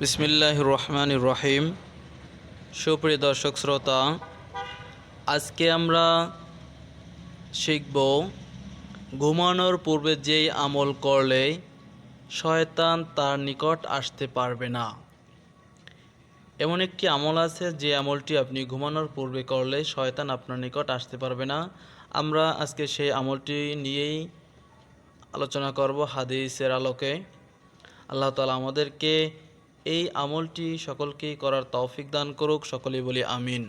বিসমিল্লাহ রহমান রহিম সুপ্রিয় দর্শক শ্রোতা, আজকে আমরা শিখব, ঘুমানোর পূর্বে যেই আমল করলে শয়তান তার নিকট আসতে পারবে না। এমন একটি আমল আছে, যে আমলটি আপনি ঘুমানোর পূর্বে করলে শয়তান আপনার নিকট আসতে পারবে না। আমরা আজকে সেই আমলটি নিয়েই আলোচনা করব হাদিসের আলোকে। আল্লাহ তালা আমাদেরকে এই আমলটি সকলকেই করার তৌফিক দান করুক, সকলেই বলি আমিন।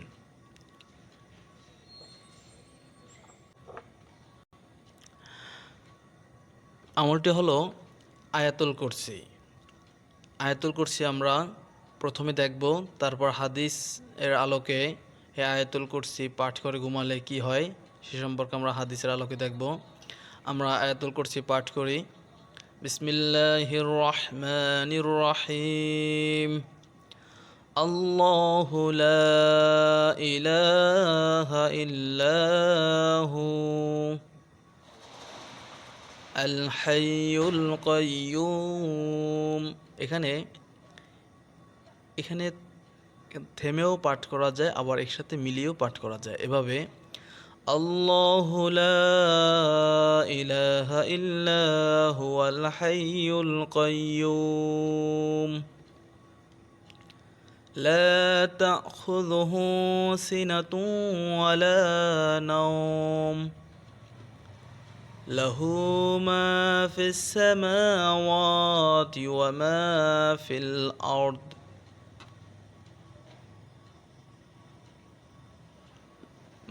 আমলটি হলো আয়াতুল কুরসি। আয়াতুল কুরসি আমরা প্রথমে দেখব, তারপর হাদিস এর আলোকে এই আয়াতুল কুরসি পাঠ করে ঘুমালে কি হয়, সে সম্পর্কে আমরা হাদিসের আলোকে দেখব। আমরা আয়াতুল কুরসি পাঠ করি বিসমিল্লাহির রহমানির রহিম الله لا إله إلا هو আল কাইয়ুম এখানে এখানে থেমেও পাঠ করা যায় আবার একসাথে মিলিয়েও পাঠ করা যায় এভাবে আল্লাহ লা إله إلا هو الحي القيوم. لا تأخذه سنة ولا نوم. له ما في السماوات وما في الأرض.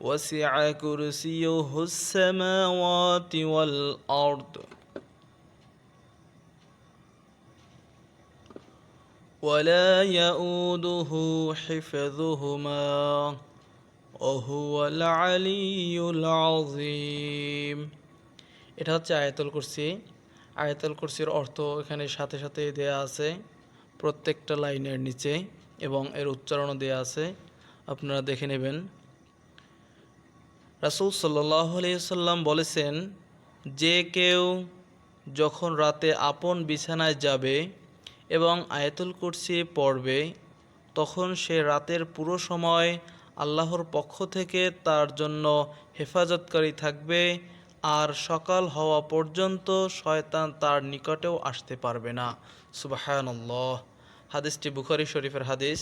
وسع كرسيه السماوات والأرض ولا يؤوده حفظهما وهو العلي العظيم এটা হচ্ছে আয়াতুল কুরসি আয়াতুল কুরসির অর্থ এখানে সাথে সাথে দেয়া আছে প্রত্যেকটা লাইনের নিচে এবং এর উচ্চারণও দেয়া আছে আপনারা দেখে নেবেন রাসুল সাল্লাম বলেছেন, যে কেউ যখন রাতে আপন বিছানায় যাবে এবং আয়াতুল কুরসি পড়বে, তখন সে রাতের পুরো সময় আল্লাহর পক্ষ থেকে তার জন্য হেফাজতকারী থাকবে আর সকাল হওয়া পর্যন্ত শয়তান তার নিকটেও আসতে পারবে না। সুবাহানল্লাহ। হাদিসটি বুখারি শরীফের হাদিস।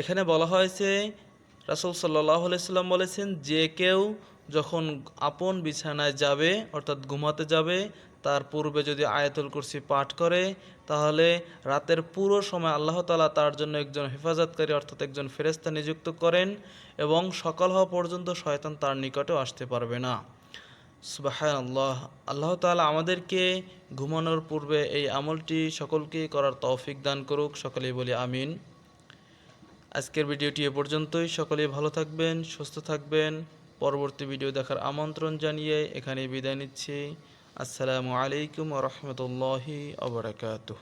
এখানে বলা হয়েছে রাসুল সাল্লাহ সাল্লাম বলেছেন, যে কেউ যখন আপন বিছানায় যাবে, অর্থাৎ ঘুমাতে যাবে, তার পূর্বে যদি আয়াতুল কুরসি পাঠ করে, তাহলে রাতের পুরো সময় আল্লাহ তালা তার জন্য একজন হেফাজতকারী, অর্থাৎ একজন ফেরেস্তা নিযুক্ত করেন এবং সকাল হওয়া পর্যন্ত শয়তান তার নিকটেও আসতে পারবে না। সুবাহান আল্লাহ আল্লাহ তালা আমাদেরকে ঘুমানোর পূর্বে এই আমলটি সকলকে করার তৌফিক দান করুক। সকলেই বলি আমিন। আজকের ভিডিওটি এ পর্যন্তই। সকলে ভালো থাকবেন, সুস্থ থাকবেন। পরবর্তী ভিডিও দেখার আমন্ত্রণ জানিয়ে এখানে বিদায় নিচ্ছি। আসসালামু আলাইকুম রহমতুল্লাহি আবরাকাতুহ